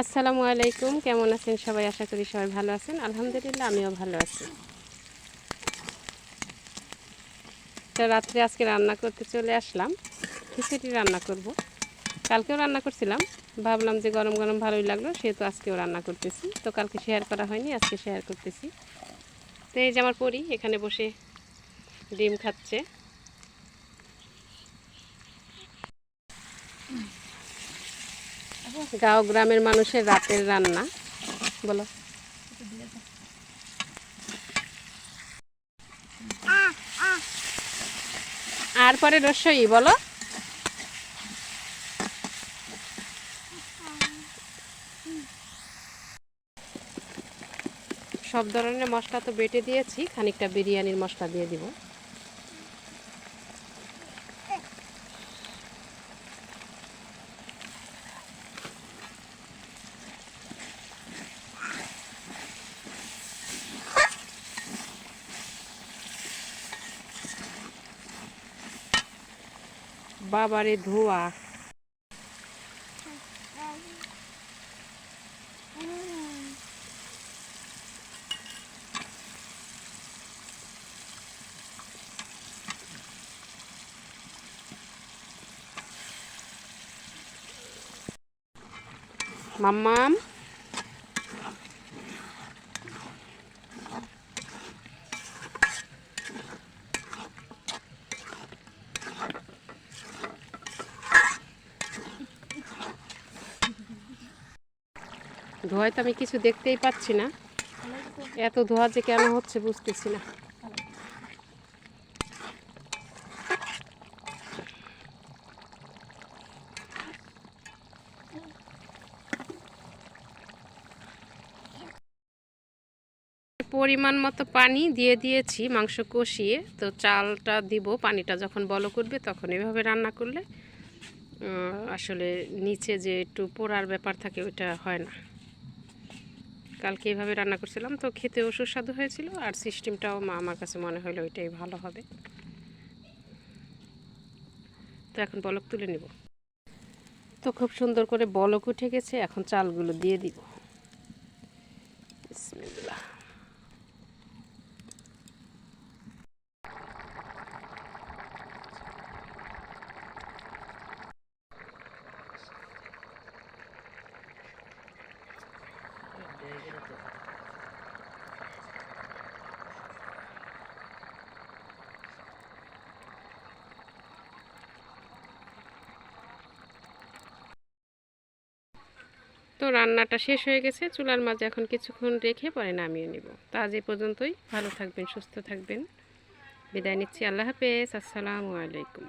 আসসালামু আলাইকুম। কেমন আছেন সবাই? আশা করি সবাই ভালো আছেন। আলহামদুলিল্লাহ, আমিও ভালো আছি। তো রাত্রে আজকে রান্না করতে চলে আসলাম। খিচুড়ি রান্না করব। কালকেও রান্না করছিলাম। ভাবলাম যে গরম গরম ভালোই লাগল, সেহেতু আজকেও রান্না করতেছি। তো কালকে শেয়ার করা হয়নি, আজকে শেয়ার করতেছি। তো এই যে আমার পরি, এখানে বসে ডিম খাচ্ছে। গাঁও গ্রামের মানুষের রাতের রান্না। বলো। আর পরে রসই, বলো। সব ধরনের মশলা তো বেটে দিয়েছি, খানিকটা বিরিয়ানির মশলা দিয়ে দিব। বাবারে ধোয়া। মাম্মাম। ধোয়ায় তো আমি কিছু দেখতেই পাচ্ছি না। এত ধোয়া যে কেন হচ্ছে বুঝতেছি না। পরিমাণ মতো পানি দিয়ে দিয়েছি, মাংস কষিয়ে। তো চালটা দিব, পানিটা যখন বলো করবে তখন এভাবে রান্না করলে আসলে নিচে যে একটু পোড়ার ব্যাপার থাকে ওইটা হয় না। কালকে এভাবে রান্না করছিলাম, তো খেতেও সুস্বাদু হয়েছিল আর সিস্টেমটাও মা আমার কাছে মনে হলো ওইটাই ভালো হবে। তো এখন বলক তুলে নিব। তো খুব সুন্দর করে বলক উঠে গেছে, এখন চালগুলো দিয়ে দিব। বিসমিল্লাহ। তো রান্নাটা শেষ হয়ে গেছে, চুলার মাঝে এখন কিছুক্ষণ রেখে পরে নামিয়ে নিব। তো আজ এই পর্যন্তই, ভালো থাকবেন, সুস্থ থাকবেন। বিদায় নিচ্ছি, আল্লাহ হাফেজ, আসসালামু আলাইকুম।